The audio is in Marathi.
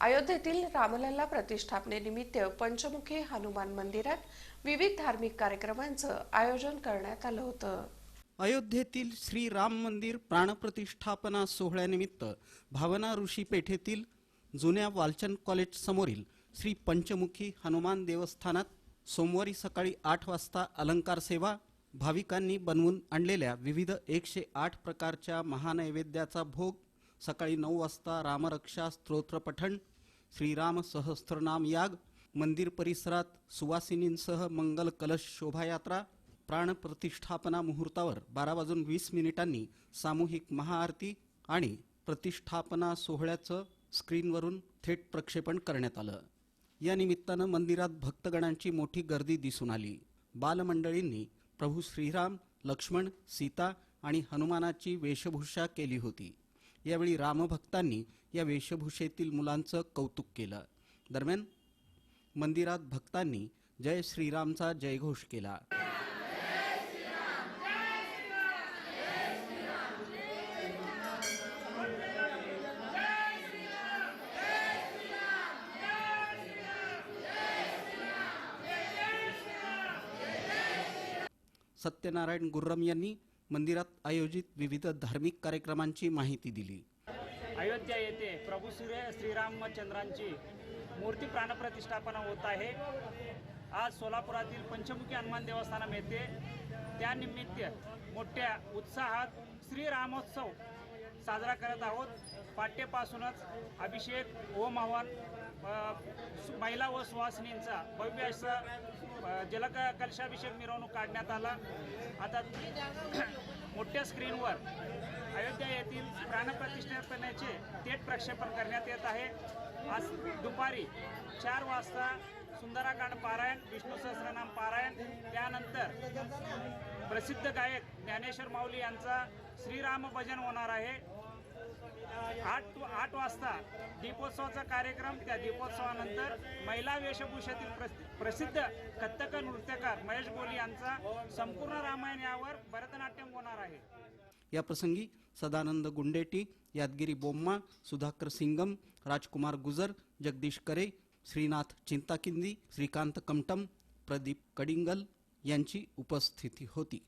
अयोध्येतील रामलल्ला प्रतिष्ठापनेनिमित्त पंचमुखी हनुमान मंदिरात विविध धार्मिक कार्यक्रमांचं आयोजन करण्यात आलं होतं. अयोध्येतील श्री राम मंदिर प्राणप्रतिष्ठापना सोहळ्यानिमित्त भावना ऋषी पेठेतील जुन्या वालचंद कॉलेज समोरील श्री पंचमुखी हनुमान देवस्थानात सोमवारी सकाळी आठ वाजता अलंकार सेवा भाविकांनी बनवून आणलेल्या विविध एकशे आठ प्रकारच्या महानैवेद्याचा भोग सकाळी नऊ वाजता रामरक्षा स्तोत्र पठण श्रीराम सहस्त्रनाम याग मंदिर परिसरात सुवासिनींसह मंगल कलश शोभायात्रा प्राणप्रतिष्ठापना मुहूर्तावर बारा वाजून वीस मिनिटांनी सामूहिक महाआरती आणि प्रतिष्ठापना सोहळ्याचं स्क्रीनवरून थेट प्रक्षेपण करण्यात आलं. या निमित्तानं मंदिरात भक्तगणांची मोठी गर्दी दिसून आली. बालमंडळींनी प्रभू श्रीराम लक्ष्मण सीता आणि हनुमानाची वेशभूषा केली होती. यावेळी रामभक्तांनी या वेशभूषेतील मुलांचं कौतुक केलं. दरम्यान मंदिरात भक्तांनी जय श्रीरामचा जयघोष केला. सत्यनारायण गुर्रम यांनी मंदिरात आयोजित विविध धार्मिक कार्यक्रमांची माहिती दिली. अयोध्या येथे प्रभू सूर्य श्रीरामचंद्रांची मूर्ती प्राणप्रतिष्ठापना होत आहे. आज सोलापुरातील पंचमुखी हनुमान देवस्थानम येथे त्यानिमित्त मोठ्या उत्साहात श्रीरामोत्सव साजरा करत आहोत. पाठ्यपासूनच अभिषेक होम हवन महिला व सुवासिनींचा भव्य असा जलक कलशाभिषेक मिरवणूक काढण्यात आला. आता मोठ्या स्क्रीनवर अयोध्या येथील प्राणप्रतिष्ठापनेचे थेट प्रक्षेपण करण्यात येत आहे. आज दुपारी चार वाजता सुंदराकांड पारायण विष्णू सहस्रनाम पारायण त्यानंतर प्रसिद्ध गायक ज्ञानेश्वर माऊली यांचा श्रीराम भजन होणार आहे. आठ आठ वाजता दीपोत्सवाचा कार्यक्रम त्या दीपोत्सवानंतर महिला वेशभूषेतील प्र प्रसिद्ध कथ्थक नृत्यकार महेश गोली यांचा संपूर्ण रामायण यावर भरतनाट्यम होणार आहे. या प्रसंगी सदानंद गुंडेटी यादगिरी बोम्मा सुधाकर सिंगम राजकुमार गुजर जगदीश करे श्रीनाथ चिंताकिंदी श्रीकांत कमटम प्रदीप कडिंगल यांची उपस्थिती होती.